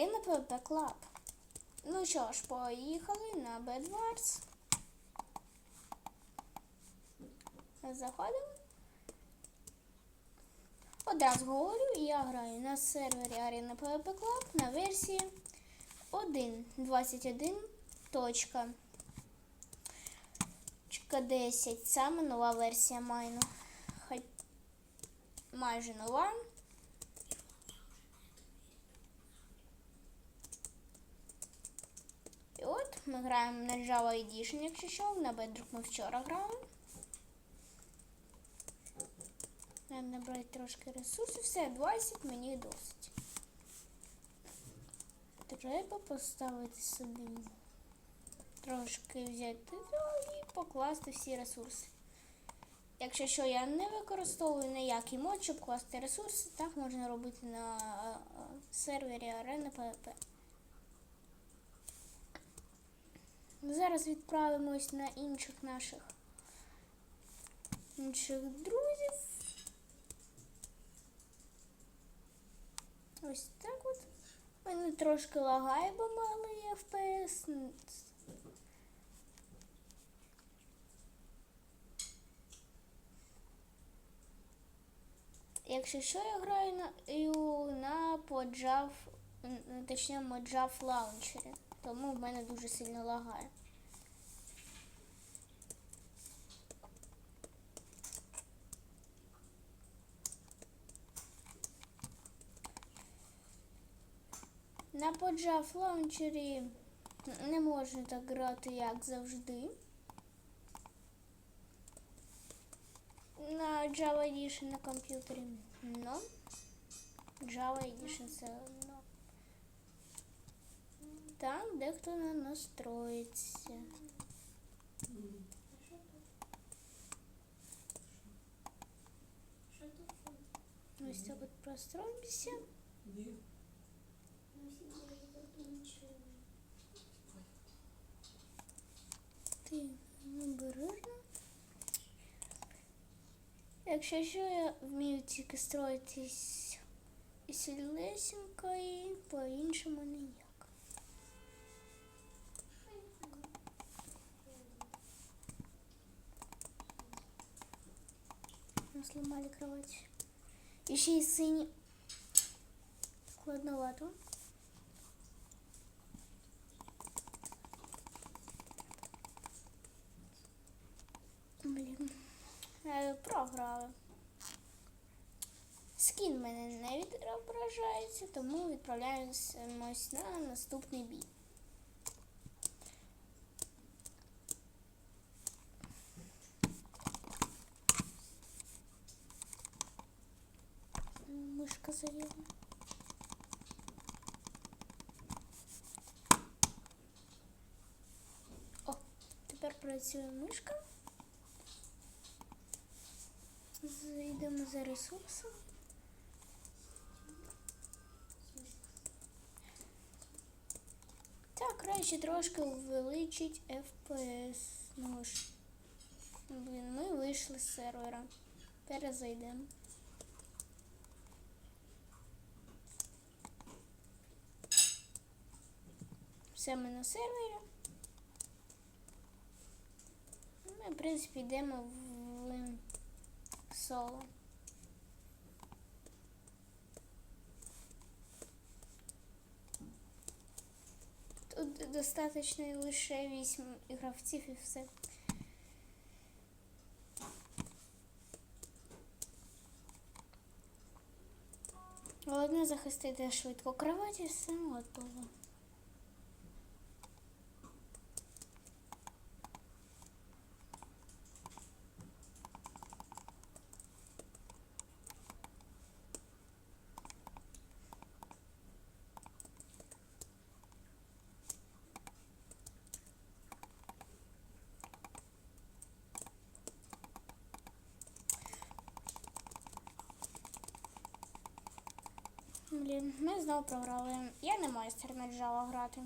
Arena PvP Club. Ну що ж, поїхали на Bedwars. Заходимо. Одразу говорю, я граю на сервері Arena PvP Club на версії 1.21.10. Саме нова версія майну. Майже нова. І от ми граємо на Java Edition, якщо що, на Bedrock ми вчора грали. Треба набрати трошки ресурсів, все, 20 мені досить. Треба поставити собі трошки взяти і покласти всі ресурси. Якщо що я не використовую ніякий мод, щоб класти ресурси, так можна робити на е, е, сервері Arena PvP. Зараз відправимось на інших наших інших друзів. Ось так от. Мене трошки лагає, бо малий FPS. Якщо що, я граю на, на поджав, точніше, моджав лаунчері, тому в мене дуже сильно лагає. На поджав лаунчері не можна так грати, як завжди. На Java Edition на комп'ютері. Но Java Edition це одно. Там дехто не настроїться. Ось так от простроїмося. Обережно. Якщо що, я вмію тільки строїтись сільнесенько і по-іншому ніяк. Мы сломали кровать. Еще и синий. Складновато. Блін. Е, Програли. Скін мене не відображається, тому відправляємось на наступний бій. Мишка заїла. О, тепер працює мишка. Зайдемо за ресурсом. Так, краще трошки увеличить FPS. Ну ж. Блін, ми вийшли з сервера. Перезайдемо. Все ми на сервері. Ми, в принципі, йдемо в соло. Тут достатньо лише 8 гравців і все. Головне захистити швидко кроваті, все готово. Блін, ми знову програли. Я не майстер на джава грати.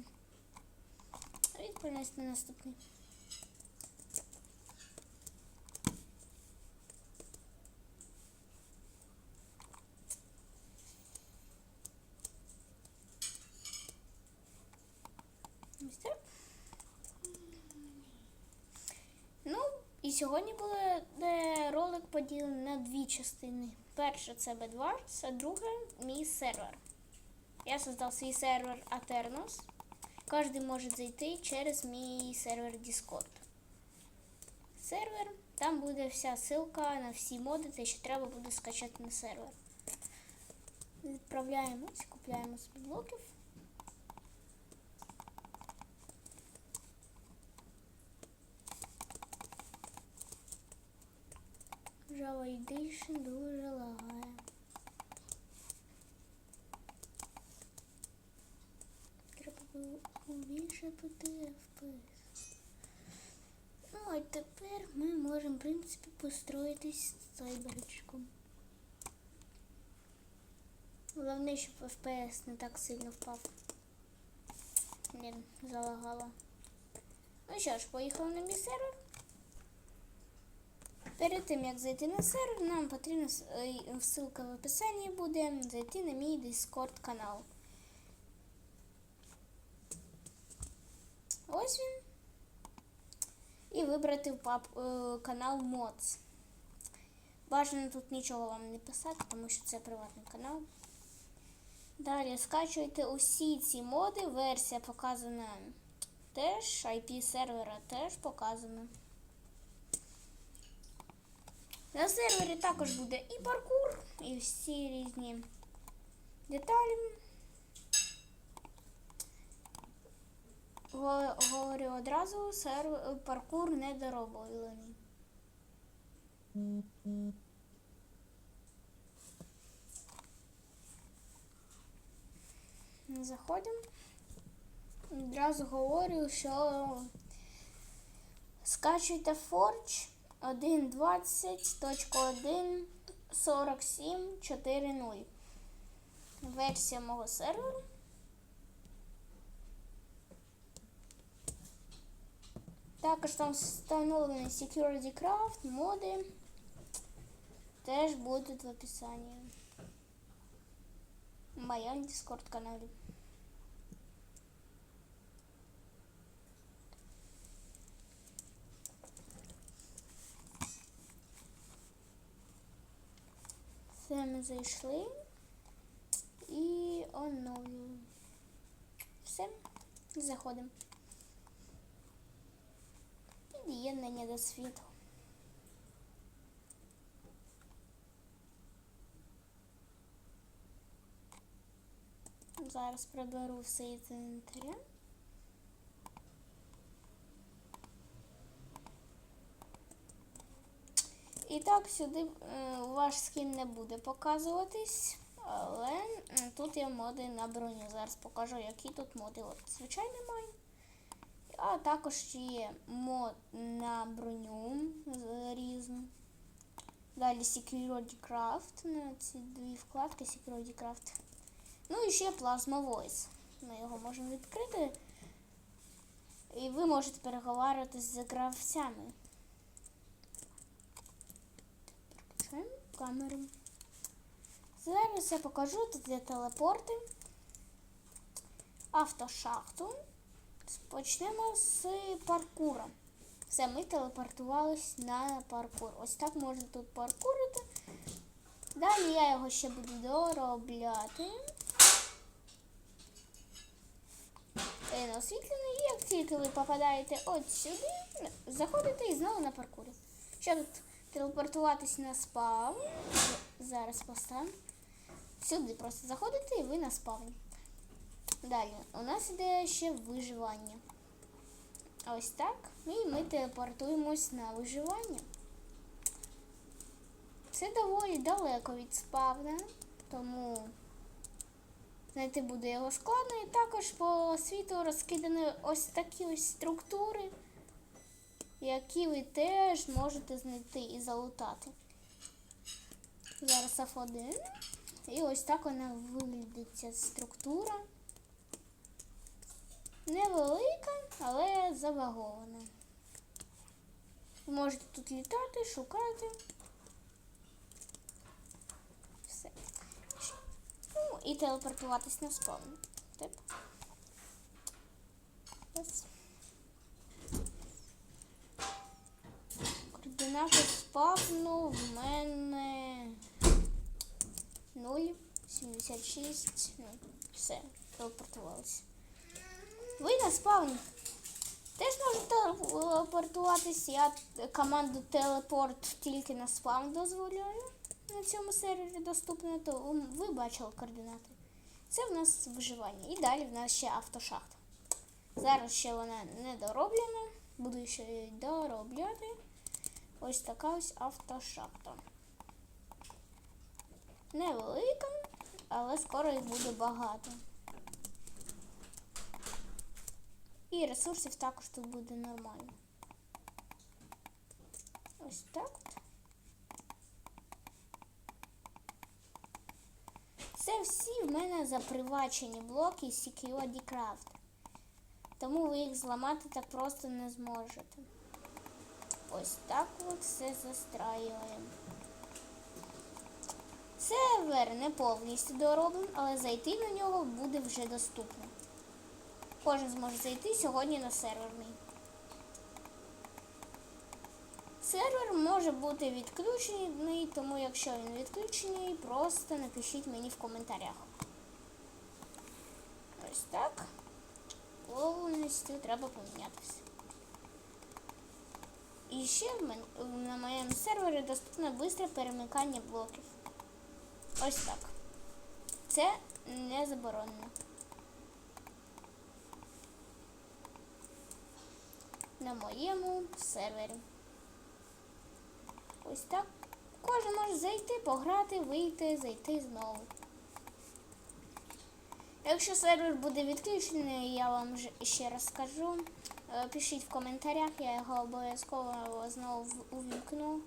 Відповідь на наступний. Сьогодні буде ролик поділений на дві частини. Перша це Bedwars, а друга мій сервер. Я создав свій сервер Aternos. Кожен може зайти через мій сервер Discord. Сервер, там буде вся ссылка на всі моди, те, що треба буде скачати на сервер. Відправляємось, купляємо собі блоків. Java Edition дуже лагає. Треба було увішати FPS. Ну, а тепер ми можемо, в принципі, построїтись з сайберчиком. Головне, щоб FPS не так сильно впав. Блін, залагало. Ну що ж, поїхали на мій сервер. Перед тим як зайти на сервер, нам потрібно е, ссылка в описанні буде зайти на мій Discord канал. Ось він. І вибрати в пап, е, канал Mods. Бажано тут нічого вам не писати, тому що це приватний канал. Далі скачуйте усі ці моди. Версія показана теж, IP сервера теж показана. На сервері також буде і паркур, і всі різні деталі. Говорю одразу, сервер, паркур недороблений. Заходимо. Одразу говорю, що скачуйте Forge 1.20.1.47.4.0. Версія мого серверу. Також там встановлений Security Craft, моди. Теж будуть в описанні. В моєму Discord каналі. Все, ми зайшли і оновлюємо. Все, заходимо. Під'єднання до світу. Зараз приберу все інвентаря. І так, сюди ваш скін не буде показуватись, але тут є моди на броню. Зараз покажу, які тут моди. От, звичайний майн. А також є мод на броню різну. Далі Security Craft. На ці дві вкладки Security Craft. Ну і ще Plasma Voice. Ми його можемо відкрити. І ви можете переговарювати з гравцями. Камеру. Зараз я покажу тут є телепорти. Автошахту. Почнемо з паркура. Все, ми телепортувались на паркур. Ось так можна тут паркурити. Далі я його ще буду доробляти. Він освітлений, як тільки ви попадаєте от сюди, заходите і знову на паркурі. Щоб телепортуватись на спавн, зараз поставимо. Сюди просто заходите і ви на спавні. Далі, у нас іде ще виживання. Ось так. І ми телепортуємось на виживання. Це доволі далеко від спавна, тому знайти буде його складно. І також по світу розкидані ось такі ось структури, які ви теж можете знайти і залутати. Зараз F1. І ось так вона виглядить ця структура. Невелика, але завагована. Можете тут літати, шукати. Все. Ну, і телепортуватись на спавн. Ось. Координати спавну в мене 0, 76. Ну, все, телепортувалися. Ви на спавн. Теж можете телепортуватись. Я команду телепорт тільки на спавн дозволяю. На цьому сервері доступно, то ви бачили координати. Це в нас виживання. І далі в нас ще автошахта. Зараз ще вона не дороблена. Буду ще її доробляти. Ось така ось автошахта. Невелика, але скоро їх буде багато. І ресурсів також тут буде нормально. Ось так. Це всі в мене запривачені блоки Security Craft. Тому ви їх зламати так просто не зможете. Ось так от все застраюємо. Сервер не повністю дороблений, але зайти на нього буде вже доступно. Кожен зможе зайти сьогодні на серверний. Сервер може бути відключений, тому якщо він відключений, просто напишіть мені в коментарях. Ось так. Повністю треба помінятися. І ще на моєму сервері доступно швидке перемикання блоків. Ось так. Це не заборонено. На моєму сервері. Ось так. Кожен може зайти, пограти, вийти, зайти знову. Якщо сервер буде відключений, я вам ще раз скажу. Пишіть в коментарях, я його обов'язково знову увімкну.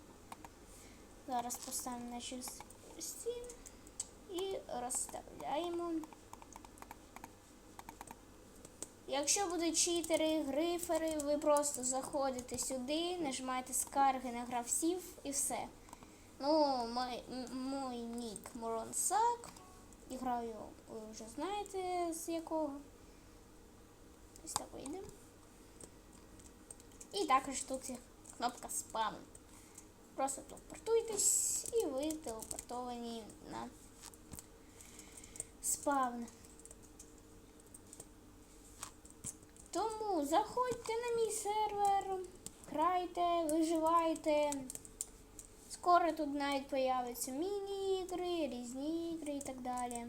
Зараз поставимо на стін і розставляємо. Якщо будуть читери, грифери, ви просто заходите сюди, нажимаєте скарги на гравців і все. Ну, мой, мой нік Моронсак. І граю, ви вже знаєте з якого. Ось так вийде. І також тут є кнопка спам. Просто телепортуйтесь і ви телепортовані на спавн. Тому заходьте на мій сервер, грайте, виживайте. Скоро тут навіть появляться міні-ігри, різні ігри і так далі.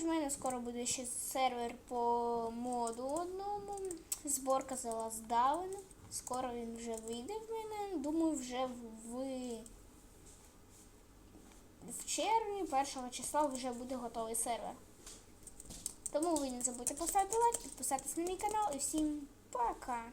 Також в мене скоро буде ще сервер по моду одному. Зборка The Last Скоро він вже вийде в мене. Думаю, вже в, в червні, 1 числа вже буде готовий сервер. Тому ви не забудьте поставити лайк, підписатись на мій канал і всім пока!